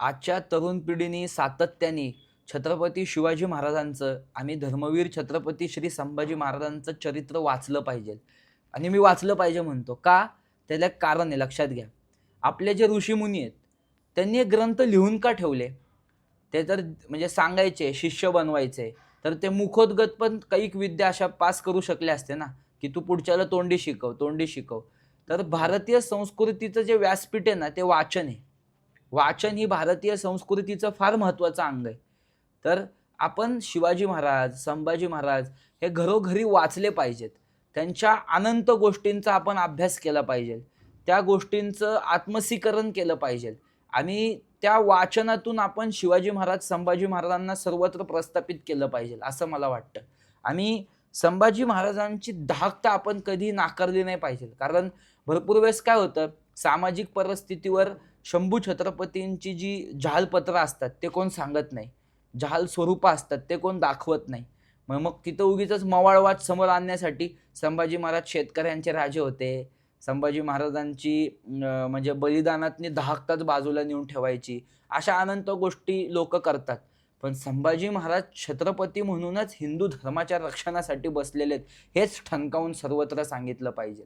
आजच्या तरुण पिढीने सातत्याने छत्रपती शिवाजी महाराजांचं आणि धर्मवीर छत्रपती श्री संभाजी महाराजांचं चरित्र वाचलं पाहिजे. आणि मी वाचलं पाहिजे म्हणतो. का? त्याला कारण आहे लक्षात घ्या. आपले जे ऋषीमुनी आहेत त्यांनी एक ग्रंथ लिहून का ठेवले? ते तर म्हणजे सांगायचे शिष्य बनवायचे. तर ते मुखोद्गत पण काही विद्या अशा पास करू शकले असते ना की तू पुढच्याला तोंडी शिकव तोंडी शिकव. तर भारतीय संस्कृतीचं जे व्यासपीठ आहे ना ते वाचन आहे. वाचन ही भारतीय संस्कृतीचं फार महत्त्वाचं अंग आहे. तर आपण शिवाजी महाराज संभाजी महाराज हे घरोघरी वाचले पाहिजेत. त्यांच्या अनंत गोष्टींचा आपण अभ्यास केला पाहिजे. त्या गोष्टींचं आत्मसीकरण केलं पाहिजे. आणि त्या वाचनातून आपण शिवाजी महाराज संभाजी महाराजांना सर्वत्र प्रस्थापित केलं पाहिजे असं मला वाटतं. आणि संभाजी महाराजांची धाकता आपण कधी नाकारली नाही पाहिजे. कारण भरपूर वेळेस काय होतं सामाजिक परिस्थितीवर शंभू छत्रपतींची जी जहालपत्र असतात ते कोण सांगत नाही. जहाल स्वरूपं असतात ते कोण दाखवत नाही. मग मग तिथं उगीच मवाळवाद समोर आणण्यासाठी संभाजी महाराज शेतकऱ्यांचे राजे होते. संभाजी महाराजांची म्हणजे बलिदानातनी दहाकताच बाजूला नेऊन ठेवायची. अशा अनंत गोष्टी लोक करतात. पण संभाजी महाराज छत्रपती म्हणूनच हिंदू धर्माच्या रक्षणासाठी बसलेले आहेत हेच ठणकावून सर्वत्र सांगितलं पाहिजे.